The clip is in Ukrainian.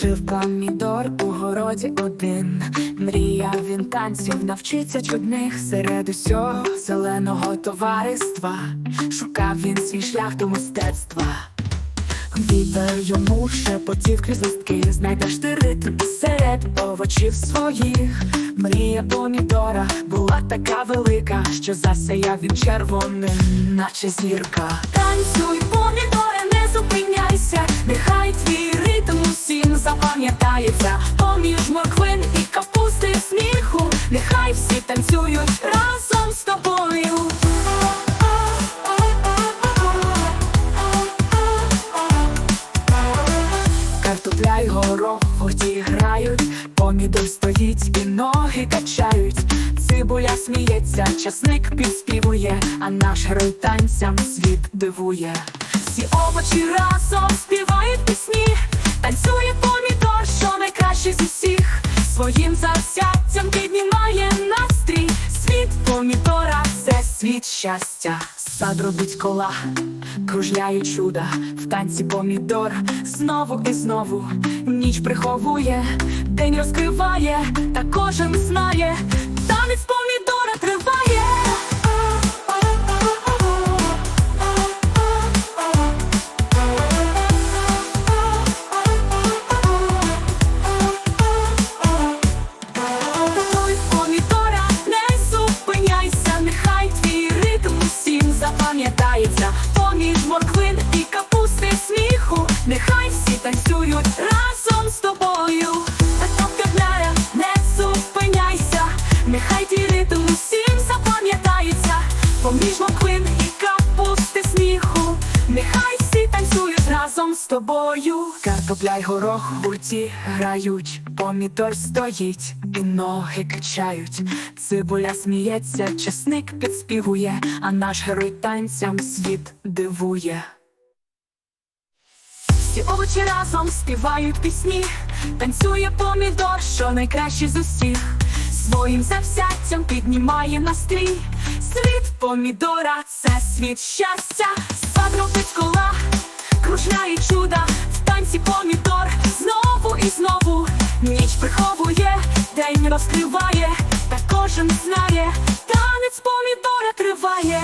Жив помідор у городі один. Мріяв він танців, навчиться чудних серед усього зеленого товариства. Шукав він свій шлях до мистецтва. Вітер йому шепотів крізь листки, знайдеш ти ритм серед овочів своїх. Мрія помідора була така велика, що засяяв він червоним, наче зірка. Танцюй, Поміж морквин і капусти сміху, нехай всі танцюють разом з тобою. Картопля й горох гурті грають, помідор стоїть і ноги качають. Цибуля сміється, часник підспівує, а наш герой танцям світ дивує. Всі овочі разом співають Завзяттям піднімає настрій. Світ помітора, це світ щастя. Сад робить кола, кружляє чуда, в танці помідор знову і знову ніч приховує, день розкриває, та кожен знає, танець помідора Поміж морквин і капусти сміху, нехай всі танцюють разом з тобою. Картопля й горох в гурті грають, помідор стоїть і ноги качають. Цибуля сміється, часник підспівує, а наш герой танцям світ дивує. Всі овочі разом співають пісні, танцює помідор, що найкраще з усіх. Своїм завзяттям піднімає настрій. Світ помідора це світ щастя, сад робить кола, кружляє чуда, в танці помідор знову і знову. Ніч приховує, день розкриває, та кожен знає, танець помідора триває.